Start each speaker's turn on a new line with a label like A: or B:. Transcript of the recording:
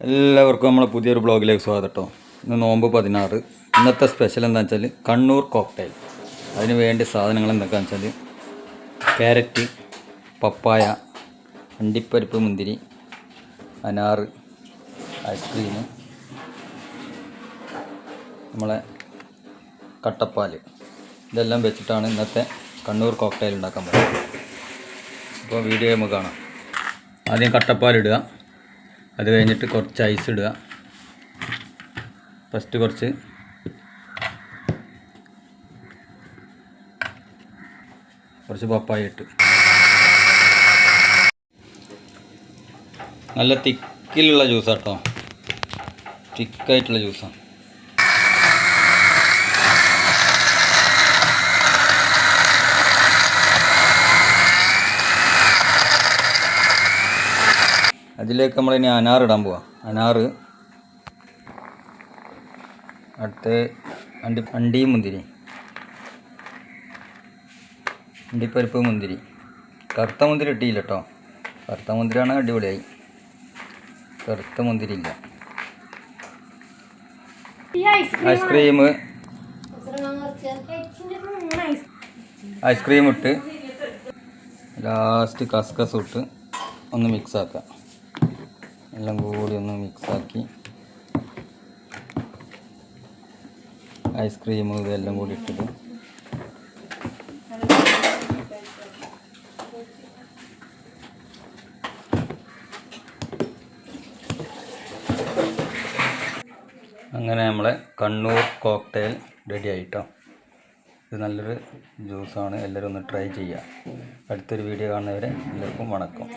A: എല്ലാവർക്കും നമ്മളെ പുതിയൊരു ബ്ലോഗിലേക്ക് സ്വാഗതം കേട്ടോ ഇന്ന് നോമ്പ് പതിനാറ്. ഇന്നത്തെ സ്പെഷ്യൽ എന്താണെന്ന് വെച്ചാൽ കണ്ണൂർ കോക്ടെയിൽ അതിന് വേണ്ടി സാധനങ്ങൾ എന്തൊക്കെയാണെന്ന് വെച്ചാൽ ക്യാരറ്റ് പപ്പായ അണ്ടിപ്പരിപ്പ് മുന്തിരി അനാറ് ഐസ്ക്രീം നമ്മളെ കട്ടപ്പാൽ ഇതെല്ലാം വെച്ചിട്ടാണ് ഇന്നത്തെ കണ്ണൂർ കോക്ടെയിൽ ഉണ്ടാക്കാൻ പോകുന്നത്. അപ്പോൾ വീഡിയോ നമുക്ക് കാണാം. ആദ്യം കട്ടപ്പാൽ ഇടുക അത് കഴിഞ്ഞിട്ട് കുറച്ച് ഐസ് ഇടുക. ഫസ്റ്റ് കുറച്ച്. കുറച്ച് പപ്പായ ഇട്ട്. നല്ല തിക്കിലുള്ള ജ്യൂസാട്ടോ തിക്കായിട്ടുള്ള ജ്യൂസാണ് അതിലേക്ക് നമ്മൾ ഇനി അനാർ ഇടാൻ പോവാം. അനാറ് അടുത്ത് അണ്ടി അണ്ടിയും മുന്തിരി. അണ്ടിപ്പരിപ്പ് മുന്തിരി. കറുത്ത മുന്തിരി ഇട്ടില്ല കേട്ടോ കറുത്ത മുന്തിരിയാണ് അടിപൊളിയായി. കറുത്ത മുന്തിരി ഇല്ല. Ice cream ice cream. ഇട്ട്. ലാസ്റ്റ് കസ്കസ് ഇട്ട് ഒന്ന് മിക്സ് ആക്കാം. എല്ലാം കൂടി ഒന്ന് മിക്സാക്കി. ഐസ്ക്രീം ഇതെല്ലാം കൂടി ഇട്ടിട്ട്. അങ്ങനെ നമ്മളെ കണ്ണൂർ കോക്ടെയിൽ റെഡി ആയിട്ടോ. ഇത് നല്ലൊരു ജ്യൂസാണ് എല്ലാവരും ഒന്ന് ട്രൈ ചെയ്യുക. അടുത്തൊരു വീഡിയോ കാണുന്നവരെ എല്ലാവർക്കും വണക്കം.